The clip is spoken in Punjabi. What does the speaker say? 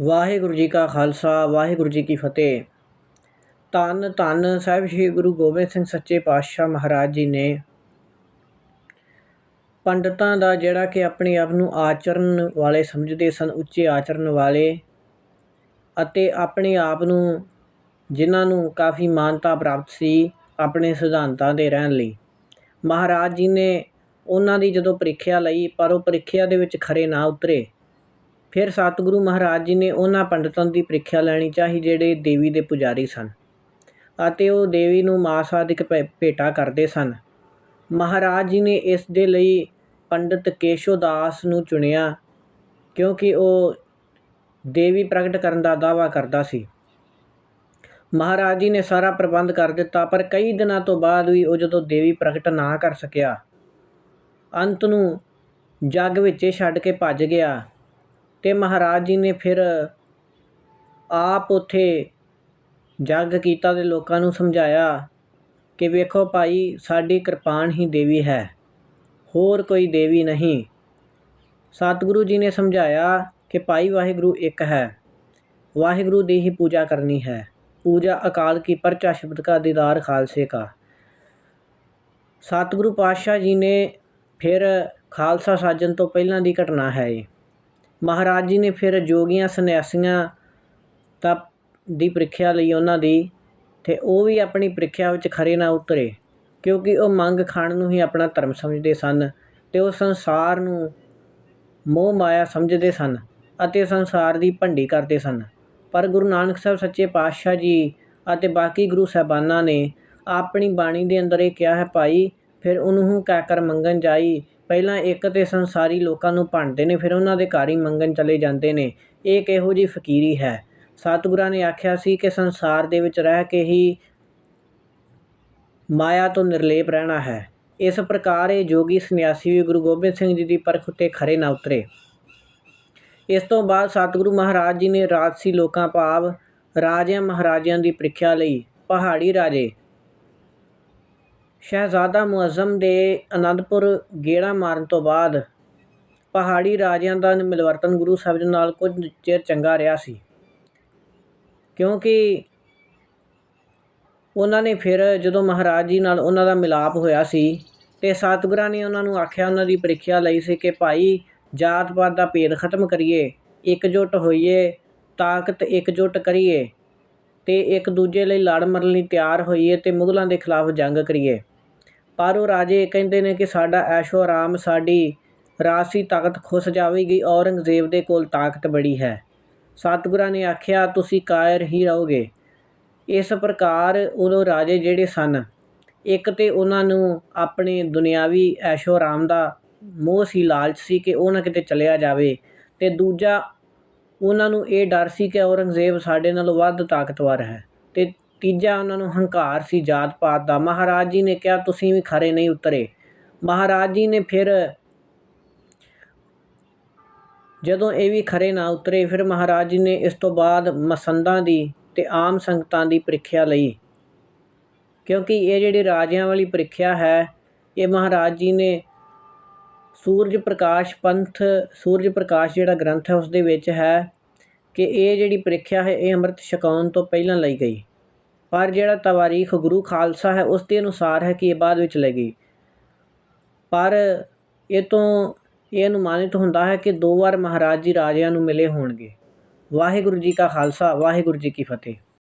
ਵਾਹਿਗੁਰੂ ਜੀ ਕਾ ਖਾਲਸਾ, ਵਾਹਿਗੁਰੂ ਜੀ ਕੀ ਫਤਿਹ। ਧੰਨ ਧੰਨ ਸਾਹਿਬ ਸ੍ਰੀ ਗੁਰੂ ਗੋਬਿੰਦ ਸਿੰਘ ਸੱਚੇ ਪਾਤਸ਼ਾਹ ਮਹਾਰਾਜ ਜੀ ਨੇ ਪੰਡਤਾਂ ਦਾ ਜਿਹੜਾ ਕਿ ਆਪਣੇ ਆਪ ਨੂੰ ਆਚਰਨ ਵਾਲੇ ਸਮਝਦੇ ਸਨ, ਉੱਚੇ ਆਚਰਨ ਵਾਲੇ ਅਤੇ ਆਪਣੇ ਆਪ ਨੂੰ, ਜਿਨ੍ਹਾਂ ਨੂੰ ਕਾਫੀ ਮਾਨਤਾ ਪ੍ਰਾਪਤ ਸੀ ਆਪਣੇ ਸਿਧਾਂਤਾਂ ਦੇ ਰਹਿਣ ਲਈ। ਮਹਾਰਾਜ ਜੀ ਨੇ ਉਹਨਾਂ ਦੀ ਜਦੋਂ ਪ੍ਰੀਖਿਆ ਲਈ, ਪਰ ਉਹ ਪ੍ਰੀਖਿਆ ਦੇ ਵਿੱਚ ਖਰੇ ਨਾ ਉਤਰੇ। ਫਿਰ ਸਤਿਗੁਰੂ ਮਹਾਰਾਜ ਜੀ ਨੇ ਉਹਨਾਂ ਪੰਡਤਾਂ ਦੀ ਪ੍ਰੀਖਿਆ ਲੈਣੀ ਚਾਹੀ ਜਿਹੜੇ ਦੇਵੀ ਦੇ ਪੁਜਾਰੀ ਸਨ ਅਤੇ ਉਹ ਦੇਵੀ ਨੂੰ ਮਾਸ ਆਦਿਕ ਭੇਟਾ ਕਰਦੇ ਸਨ। ਮਹਾਰਾਜ ਜੀ ਨੇ ਇਸ ਦੇ ਲਈ ਪੰਡਤ ਕੇਸ਼ੋਦਾਸ ਨੂੰ ਚੁਣਿਆ ਕਿਉਂਕਿ ਉਹ ਦੇਵੀ ਪ੍ਰਗਟ ਕਰਨ ਦਾ ਦਾਵਾ ਕਰਦਾ ਸੀ। ਮਹਾਰਾਜ ਜੀ ਨੇ ਸਾਰਾ ਪ੍ਰਬੰਧ ਕਰ ਦਿੱਤਾ ਪਰ ਕਈ ਦਿਨਾਂ ਤੋਂ ਬਾਅਦ ਵੀ ਉਹ ਜਦੋਂ ਦੇਵੀ ਪ੍ਰਗਟ ਨਾ ਕਰ ਸਕਿਆ, ਅੰਤ ਨੂੰ ਜੱਗ ਵਿੱਚ ਛੱਡ ਕੇ ਭੱਜ ਗਿਆ। ਤੇ ਮਹਾਰਾਜ ਜੀ ਨੇ ਫਿਰ ਆਪ ਉੱਥੇ ਜੱਗ ਕੀਤਾ ਤੇ ਲੋਕਾਂ ਨੂੰ ਸਮਝਾਇਆ ਕਿ ਵੇਖੋ ਭਾਈ, ਸਾਡੀ ਕਿਰਪਾਨ ਹੀ ਦੇਵੀ ਹੈ, ਹੋਰ ਕੋਈ ਦੇਵੀ ਨਹੀਂ। ਸਤਿਗੁਰੂ ਜੀ ਨੇ ਸਮਝਾਇਆ ਕਿ ਭਾਈ ਵਾਹਿਗੁਰੂ ਇੱਕ ਹੈ, ਵਾਹਿਗੁਰੂ ਦੀ ਹੀ ਪੂਜਾ ਕਰਨੀ ਹੈ। ਪੂਜਾ ਅਕਾਲ ਕੀ ਪਰਚਾ ਸ਼ਬਦ ਕਾ ਦੀਦਾਰ ਖਾਲਸੇ ਕਾ। ਸਤਿਗੁਰੂ ਪਾਤਸ਼ਾਹ ਜੀ ਨੇ ਫਿਰ ਖਾਲਸਾ ਸਾਜਨ ਤੋਂ ਪਹਿਲਾਂ ਦੀ ਘਟਨਾ ਹੈ ਇਹ। ਮਹਾਰਾਜ ਜੀ ਨੇ ਫਿਰ ਜੋਗੀਆਂ, ਸੰਨਿਆਸੀਆਂ ਤਾਂ ਦੀ ਪ੍ਰੀਖਿਆ ਲਈ ਉਹਨਾਂ ਦੀ ਤੇ ਉਹ ਵੀ ਆਪਣੀ ਪ੍ਰੀਖਿਆ ਵਿੱਚ ਖਰੇ ਨਾ ਉਤਰੇ, ਕਿਉਂਕਿ ਉਹ ਮੰਗ ਖਾਣ ਨੂੰ ਹੀ ਆਪਣਾ ਧਰਮ ਸਮਝਦੇ ਸਨ ਤੇ ਉਹ ਸੰਸਾਰ ਨੂੰ ਮੋਹ ਮਾਇਆ ਸਮਝਦੇ ਸਨ ਅਤੇ ਸੰਸਾਰ ਦੀ ਭੰਡੀ ਕਰਦੇ ਸਨ। ਪਰ ਗੁਰੂ ਨਾਨਕ ਸਾਹਿਬ ਸੱਚੇ ਪਾਤਸ਼ਾਹ ਜੀ ਅਤੇ ਬਾਕੀ ਗੁਰੂ ਸਾਹਿਬਾਨਾਂ ਨੇ ਆਪਣੀ ਬਾਣੀ ਦੇ ਅੰਦਰ ਇਹ ਕਿਹਾ ਹੈ, ਭਾਈ, ਫਿਰ ਉਹਨੂੰ ਕਹਿ ਕਰ ਮੰਗਣ ਜਾਈ ਪਹਿਲਾਂ ਇੱਕ ਤੇ ਸੰਸਾਰੀ ਲੋਕਾਂ ਨੂੰ ਭੰਡਦੇ ਨੇ, ਫਿਰ ਉਹਨਾਂ ਦੇ ਘਰ ਹੀ ਮੰਗਣ ਚਲੇ ਜਾਂਦੇ ਨੇ। ਇਹ ਕਿਹੋ ਜੀ ਫਕੀਰੀ ਹੈ? ਸਤਿਗੁਰਾਂ ਨੇ ਆਖਿਆ ਸੀ ਕਿ ਸੰਸਾਰ ਦੇ ਵਿੱਚ ਰਹਿ ਕੇ ਹੀ ਮਾਇਆ ਤੋਂ ਨਿਰਲੇਪ ਰਹਿਣਾ ਹੈ। ਇਸ ਪ੍ਰਕਾਰ ਇਹ ਜੋਗੀ ਸੰਨਿਆਸੀ ਵੀ ਗੁਰੂ ਗੋਬਿੰਦ ਸਿੰਘ ਜੀ ਦੀ ਪਰਖ ਉੱਤੇ ਖਰੇ ਨਾ ਉਤਰੇ। ਇਸ ਤੋਂ ਬਾਅਦ ਸਤਿਗੁਰੂ ਮਹਾਰਾਜ ਜੀ ਨੇ ਰਾਜਸੀ ਲੋਕਾਂ ਭਾਵ ਰਾਜਿਆਂ ਮਹਾਰਾਜਿਆਂ ਦੀ ਪ੍ਰੀਖਿਆ ਲਈ ਪਹਾੜੀ ਰਾਜੇ ਸ਼ਹਿਜ਼ਾਦਾ ਮੁਅਜ਼ਮ ਦੇ ਅਨੰਦਪੁਰ ਗੇੜਾ ਮਾਰਨ ਤੋਂ ਬਾਅਦ ਪਹਾੜੀ ਰਾਜਿਆਂ ਦਾ ਮਿਲਵਰਤਨ ਗੁਰੂ ਸਾਹਿਬ ਦੇ ਨਾਲ ਕੁਝ ਚਿਰ ਚੰਗਾ ਰਿਹਾ ਸੀ। ਕਿਉਂਕਿ ਉਹਨਾਂ ਨੇ ਫਿਰ ਜਦੋਂ ਮਹਾਰਾਜ ਜੀ ਨਾਲ ਉਹਨਾਂ ਦਾ ਮਿਲਾਪ ਹੋਇਆ ਸੀ ਤੇ ਸਤਿਗੁਰਾਂ ਨੇ ਉਹਨਾਂ ਨੂੰ ਆਖਿਆ, ਉਹਨਾਂ ਦੀ ਪ੍ਰੀਖਿਆ ਲਈ ਸੀ ਕਿ ਭਾਈ ਜਾਤ ਪਾਤ ਦਾ ਭੇਦ ਖਤਮ ਕਰੀਏ, ਇਕਜੁੱਟ ਹੋਈਏ, ਤਾਕਤ ਇਕਜੁੱਟ ਕਰੀਏ ਤੇ ਇੱਕ ਦੂਜੇ ਲਈ ਲੜ ਮਰਨ ਲਈ ਤਿਆਰ ਹੋਈਏ ਤੇ ਮੁਗਲਾਂ ਦੇ ਖਿਲਾਫ ਜੰਗ ਕਰੀਏ। ਪਰ ਉਹ ਰਾਜੇ ਕਹਿੰਦੇ ਨੇ ਕਿ ਸਾਡਾ ਐਸ਼ੋ ਆਰਾਮ ਸਾਡੀ ਰਾਸੀ ਤਾਕਤ ਖੁੱਸ ਜਾਵੇਗੀ, ਔਰੰਗਜ਼ੇਬ ਦੇ ਕੋਲ ਤਾਕਤ ਬੜੀ ਹੈ। ਸਤਿਗੁਰਾਂ ਨੇ ਆਖਿਆ, ਤੁਸੀਂ ਕਾਇਰ ਹੀ ਰਹੋਗੇ। ਇਸ ਪ੍ਰਕਾਰ ਉਦੋਂ ਰਾਜੇ ਜਿਹੜੇ ਸਨ, ਇੱਕ ਤੇ ਉਹਨਾਂ ਨੂੰ ਆਪਣੇ ਦੁਨਿਆਵੀ ਐਸ਼ੋ ਆਰਾਮ ਦਾ ਮੋਹ ਸੀ, ਲਾਲਚ ਸੀ ਕਿ ਉਹ ਨਾ ਕਿਤੇ ਚਲਿਆ ਜਾਵੇ ਤੇ ਦੂਜਾ, ਉਹਨਾਂ ਨੂੰ ਇਹ ਡਰ ਸੀ ਕਿ ਔਰੰਗਜ਼ੇਬ ਸਾਡੇ ਨਾਲੋਂ ਵੱਧ ਤਾਕਤਵਰ ਹੈ ਤੇ ਤੀਜਾ ਉਹਨਾਂ ਨੂੰ ਹੰਕਾਰ ਸੀ ਜਾਤ ਪਾਤ ਦਾ। ਮਹਾਰਾਜ ਜੀ ਨੇ ਕਿਹਾ, ਤੁਸੀਂ ਵੀ ਖਰੇ ਨਹੀਂ ਉਤਰੇ। ਮਹਾਰਾਜ ਜੀ ਨੇ ਫਿਰ ਜਦੋਂ ਇਹ ਵੀ ਖਰੇ ਨਾ ਉਤਰੇ, ਫਿਰ ਮਹਾਰਾਜ ਜੀ ਨੇ ਇਸ ਤੋਂ ਬਾਅਦ ਮਸੰਦਾਂ ਦੀ ਤੇ ਆਮ ਸੰਗਤਾਂ ਦੀ ਪ੍ਰੀਖਿਆ ਲਈ। ਕਿਉਂਕਿ ਇਹ ਜਿਹੜੀ ਰਾਜਿਆਂ ਵਾਲੀ ਪ੍ਰੀਖਿਆ ਹੈ, ਇਹ ਮਹਾਰਾਜ ਜੀ ਨੇ ਸੂਰਜ ਪ੍ਰਕਾਸ਼ ਪੰਥ, ਸੂਰਜ ਪ੍ਰਕਾਸ਼ ਜਿਹੜਾ ਗ੍ਰੰਥ ਹੈ, ਉਸ ਦੇ ਵਿੱਚ ਹੈ ਕਿ ਇਹ ਜਿਹੜੀ ਪ੍ਰੀਖਿਆ ਹੈ, ਇਹ ਅੰਮ੍ਰਿਤ ਛਕਾਉਣ ਤੋਂ ਪਹਿਲਾਂ ਲਈ ਗਈ। ਪਰ ਜਿਹੜਾ ਤਵਾਰੀਖ ਗੁਰੂ ਖਾਲਸਾ ਹੈ, ਉਸ ਦੇ ਅਨੁਸਾਰ ਹੈ ਕਿ ਇਹ ਬਾਅਦ ਵਿੱਚ ਲੱਗੀ ਪਰ ਇਹ ਤੋਂ ਇਹ ਅਨੁਮਾਨਿਤ ਹੁੰਦਾ ਹੈ ਕਿ ਦੋ ਵਾਰ ਮਹਾਰਾਜ ਜੀ ਰਾਜਿਆਂ ਨੂੰ ਮਿਲੇ ਹੋਣਗੇ। ਵਾਹਿਗੁਰੂ ਜੀ ਕਾ ਖਾਲਸਾ, ਵਾਹਿਗੁਰੂ ਜੀ ਕੀ ਫਤਿਹ।